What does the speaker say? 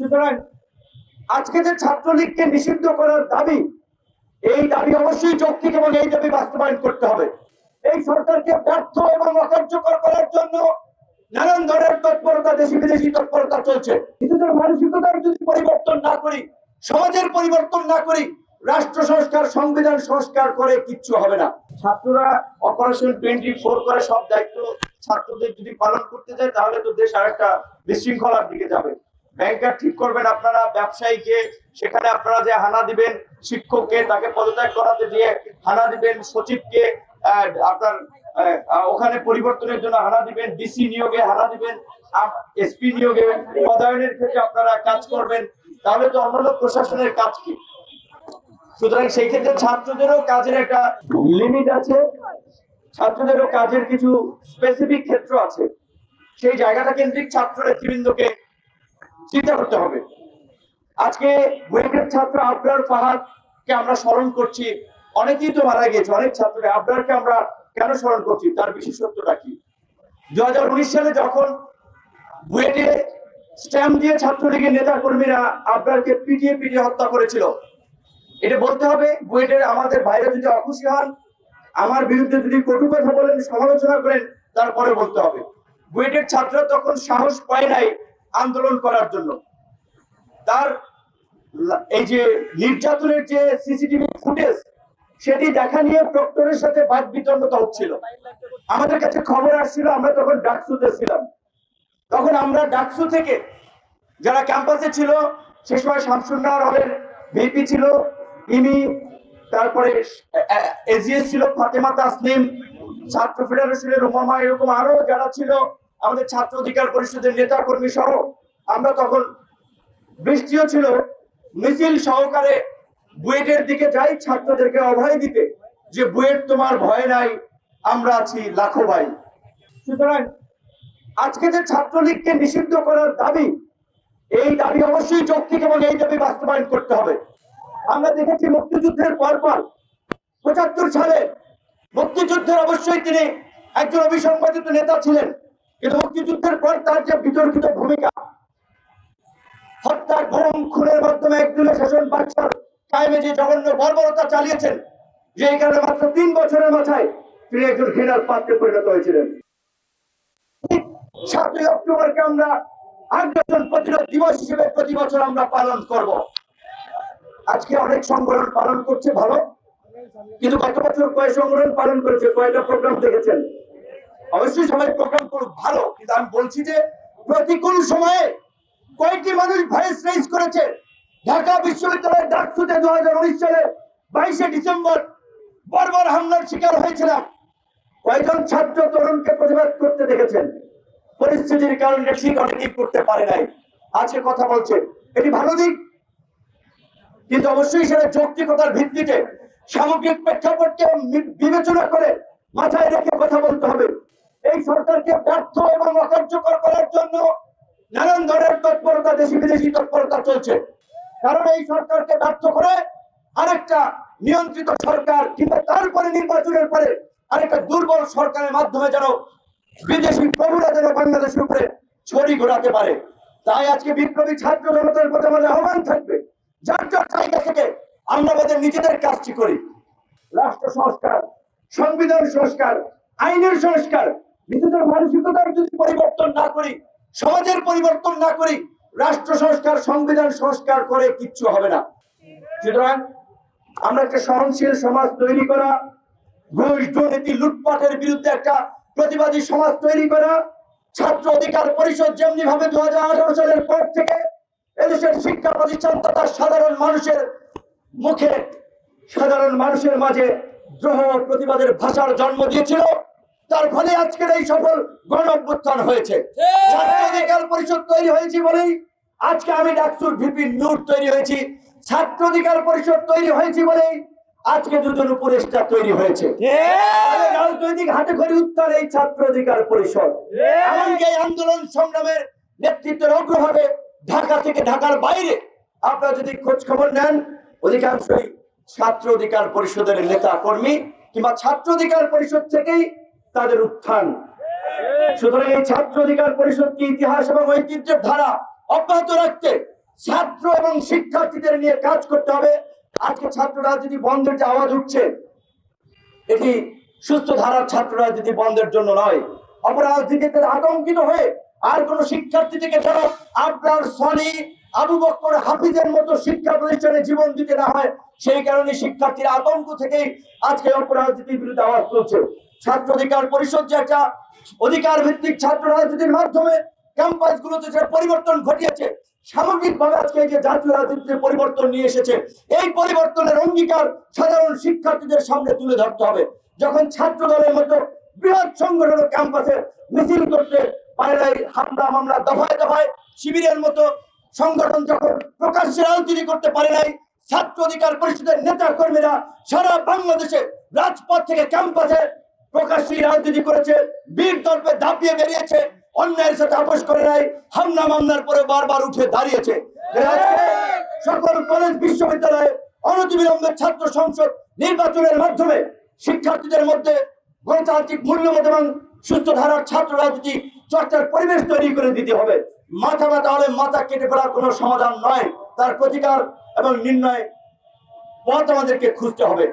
সুতরাং আজকে যে ছাত্রলীগকে নিষিদ্ধ করার দাবি, এই দাবি অবশ্যই যৌক্তিক এবং এই দাবি বাস্তবায়ন করতে হবে। এই সরকারকে ব্যর্থ এবং অকার্যকর করার জন্য নানান ধরনের তৎপরতা দেশি বিদেশি তৎপরতা চলছে। নিজেদের মানসিকতার যদি পরিবর্তন না করি, সমাজের পরিবর্তন না করি, রাষ্ট্র সংস্কার, সংবিধান সংস্কার করে কিচ্ছু হবে না। ছাত্ররা অপারেশন টোয়েন্টি ফোর করে সব দায়িত্ব ছাত্রদের যদি পালন করতে যায় তাহলে তো দেশ আরেকটা বিশৃঙ্খলার দিকে যাবে। ব্যাংকার ঠিক করবেন আপনারা, ব্যবসায়ীকে, সেখানে আপনারা যে হানা দিবেন, শিক্ষককে, তাকে পদত্যাগ করাতে দিয়ে হানা দিবেন, সচিবকে আপনার ওখানে পরিবর্তনের জন্য হানা দিবেন ডিসি নিয়োগে হানা দিবেন এসপি নিয়োগে পদায়নের ক্ষেত্রে আপনারা কাজ করবেন। তাহলে তো অন্যান্য প্রশাসনের কাজ কি? সুতরাং সেই ক্ষেত্রে ছাত্রদেরও কাজের একটা লিমিট আছে, ছাত্রদেরও কাজের কিছু স্পেসিফিক ক্ষেত্র আছে। সেই জায়গাটা কেন্দ্রিক ছাত্র নেতৃবৃন্দকে চিন্তা করতে হবে। আজকে বুয়েটের ছাত্র আবরার ফাহাদকে আমরা স্মরণ করছি। অনেকেই তো মারা গিয়েছে। অনেক ছাত্রকে আবরারকে আমরা কেন স্মরণ করছি? তার বিশেষত্বটা কি? দু হাজার উনিশ সালে যখন বুয়েটে স্ট্যাম্প দিয়ে ছাত্রলীগের নেতা কর্মীরা আবরারকে পিটিয়ে পিটিয়ে হত্যা করেছিল, এটা বলতে হবে, বুয়েটের আমাদের বাইরে যদি অখুশি হন, আমার বিরুদ্ধে যদি কটু কথা বলেন, সমালোচনা করেন, তারপরে বলতে হবে। বুয়েটের ছাত্ররা তখন সাহস পায় নাই আন্দোলন করার জন্য তার এই যে নির্যাতনের যে সিসিটিভি ফুটেজ সেটি দেখা নিয়ে প্রক্টরের সাথে বাদ বিতণ্ডতা হচ্ছিল আমাদের কাছে খবর আসছিল আমরা তখন ডাকসুতে ছিলাম তখন আমরা ডাকসু থেকে যারা ক্যাম্পাসে ছিল সে সময় শামসুন্নাহর হলের ভিপি ছিল ইমি তারপরে এজিএস ছিল ফাতেমা তাসনিম ছাত্র ফেডারেশনের রুমামা এরকম আরও যারা ছিল আমাদের ছাত্র অধিকার পরিষদের নেতা কর্মী সহ আমরা তখন বৃষ্টিও ছিল, মিছিল সহকারে বুয়েটের দিকে যাই ছাত্রদেরকে অভয় দিতে, যে বুয়েট তোমার ভয় নাই, আমরা আছি লাখো ভাই। সুতরাং আজকে যে ছাত্রলীগকে নিষিদ্ধ করার দাবি, এই দাবি অবশ্যই যৌক্তিক এবং এই দাবি বাস্তবায়ন করতে হবে। আমরা দেখেছি মুক্তিযুদ্ধের পর পর পঁচাত্তর সালে মুক্তিযুদ্ধের অবশ্যই তিনি একজন অবিসংবাদিত নেতা ছিলেন। কিন্তু মুক্তিযুদ্ধের পর তার যে বিতর্কিত ভূমিকা হত্যা গুম খুনের মাধ্যমে একদিনের শাসন বাদশার কায়েমে যে জঘন্য বর্বরতা চালিয়েছেন যে এখানে মাত্র তিন বছরের মাথায় তিনি একজন ঘৃণার পাত্রে পরিণত হয়েছিলেন। সাতই অক্টোবরকে আমরা আগ্রাসন প্রতিরোধ দিবস হিসেবে প্রতি বছর আমরা পালন করব। আজকে অনেক সংগঠন পালন করছে ভালো, কিন্তু গত বছর কয় সংগঠন পালন করেছে কয়টা প্রোগ্রাম দেখেছেন। অবশ্যই সবাই প্রোগ্রাম করুক। ভালো, কিন্তু আমি বলছি যে প্রতিকূল সময়ে কয়েকটি মানুষ ভয়েস রেজ করেছে? ঢাকা বিশ্ববিদ্যালয়ের ডাকসুতে দু হাজার উনিশ সালে বাইশে ডিসেম্বর বর্বর হামলার শিকার হয়েছিলাম। কয়েকজন ছাত্র তরুণকে প্রতিবাদ করতে দেখেছেন? পরিস্থিতির কারণে ঠিক অনেকেই করতে পারে নাই। আজকে কথা বলছে। এটি ভালো দিক, কিন্তু অবশ্যই সেটা যৌক্তিকতার ভিত্তিতে সামগ্রিক প্রেক্ষাপটকে বিবেচনা করে মাথায় রেখে কথা বলতে হবে। এই সরকারকে ব্যর্থ এবং অকার্যকর করার জন্য নানান ধরনের তৎপরতা, দেশি বিদেশি তৎপরতা চলছে। কারণ এই সরকারকে ব্যর্থ করে আরেকটা নিয়ন্ত্রিত সরকার কিংবা তারপরে নির্বাচনের পরে আরেকটা দুর্বল সরকারের মাধ্যমে যেন বিদেশি প্রভুরা যেন বাংলাদেশের উপরে ছড়ি ঘোরাতে পারে। তাই আজকে বিপ্লবী ছাত্র জনতার প্রতি আমাদের আহ্বান থাকবে, যার যার জায়গা থেকে আমরা আমাদের নিজেদের কাজটি করি। রাষ্ট্র সংস্কার, সংবিধান সংস্কার, আইনের সংস্কার নিজেদের মানসিকতার যদি পরিবর্তন না করি, সমাজের পরিবর্তন না করি, রাষ্ট্র সংস্কার, সংবিধান সংস্কার করে কিচ্ছু হবে না। সুতরাং আমরা একটা সহনশীল সমাজ তৈরি করা, ঘুষ, দুর্নীতি, লুটপাটের বিরুদ্ধে একটা প্রতিবাদী সমাজ তৈরি করা, ছাত্র অধিকার পরিষদ যেমনি ভাবে দু হাজার আঠারো সালের পর থেকে এদেশের শিক্ষা প্রতিষ্ঠান তথা সাধারণ মানুষের মুখে, সাধারণ মানুষের মাঝে দ্রোহ প্রতিবাদের ভাষার জন্ম দিয়েছিল। তার ফলে আজকের এই সফল গণ অভ্যুত্থান হয়েছে ছাত্র অধিকার পরিষদ তৈরি হয়েছে বলেই আজকে আমি ডাকসুর ভিপি নূর তৈরি হয়েছি। ছাত্র অধিকার পরিষদ তৈরি হয়েছে বলেই আজকে দুজন উপদেষ্টা তৈরি হয়েছে। রাজনৈতিক হাতে খড়ি উত্তর এই ছাত্র অধিকার পরিষদ। এমনকি এই আন্দোলন সংগ্রামের নেতৃত্বের অগ্রভাগে ঢাকা থেকে ঢাকার বাইরে আপনারা যদি খোঁজ খবর নেন অধিকাংশই ছাত্র অধিকার পরিষদের নেতা কর্মী কিংবা ছাত্র অধিকার পরিষদ থেকেই তাদের উত্থান। সুতরাং এই ছাত্র অধিকার পরিষদকে ইতিহাস এবং ঐতিহ্যের ধারা অব্যাহত রাখতে ছাত্র এবং শিক্ষার্থীদের নিয়ে কাজ করতে হবে? আজকে ছাত্র রাজনীতি বন্ধের যে আওয়াজ উঠছে, এটি সুস্থ ধারার ছাত্র রাজনীতি বন্ধের জন্য নয়। অপরাজনীতিতে আতঙ্কিত হয়ে আর কোন শিক্ষার্থী থেকে যেন আপনার সনি আবু বক্কর হাফিজের মতো শিক্ষা প্রতিষ্ঠানে জীবন দিতে না হয়, সেই কারণে শিক্ষার্থীরা আতঙ্ক থেকেই আজকে অপরাজনীতির বিরুদ্ধে আওয়াজ তুলছে। ছাত্র অধিকার পরিষদ যে একটা অধিকার ভিত্তিক ছাত্র রাজনীতির মাধ্যমে ক্যাম্পাস গুলোতে যে পরিবর্তন ঘটিয়েছে, সামগ্রিকভাবে আজকে যে জাতীয় রাজনীতিতে পরিবর্তন নিয়ে এসেছে, এই পরিবর্তনের অঙ্গীকার সাধারণ শিক্ষার্থীদের সামনে তুলে ধরতে হবে। যখন ছাত্র দলের মতো বৃহৎ সংগঠন ক্যাম্পাসে মিছিল করতে পারে হামলা মামলা দফায় দফায়, শিবিরের মতো সংগঠন যখন প্রকাশ্যে রাজনীতি করতে পারে নাই, ছাত্র অধিকার পরিষদের নেতা কর্মীরা সারা বাংলাদেশে রাজপথ থেকে ক্যাম্পাসে প্রকাশ্যে রাজনীতি করেছে, বীর দর্পে দাপিয়ে বেরিয়েছে, অন্যায়ের সাথে আপোষ করে নাই, হামলা মামলার পরে বারবার উঠে দাঁড়িয়েছে। সকল কলেজ, বিশ্ববিদ্যালয়ে অনতিবিলম্বে ছাত্র সংসদ নির্বাচনের মাধ্যমে শিক্ষার্থীদের মধ্যে গণতান্ত্রিক মূল্যবোধ এবং সুস্থ ধারার ছাত্র রাজনীতি চর্চার পরিবেশ তৈরি করে দিতে হবে। মাথা ব্যথা হলে মাথা কেটে ফেলার কোনো সমাধান নয়। তার প্রতিকার এবং নির্ণয় পথ আমাদেরকে খুঁজতে হবে।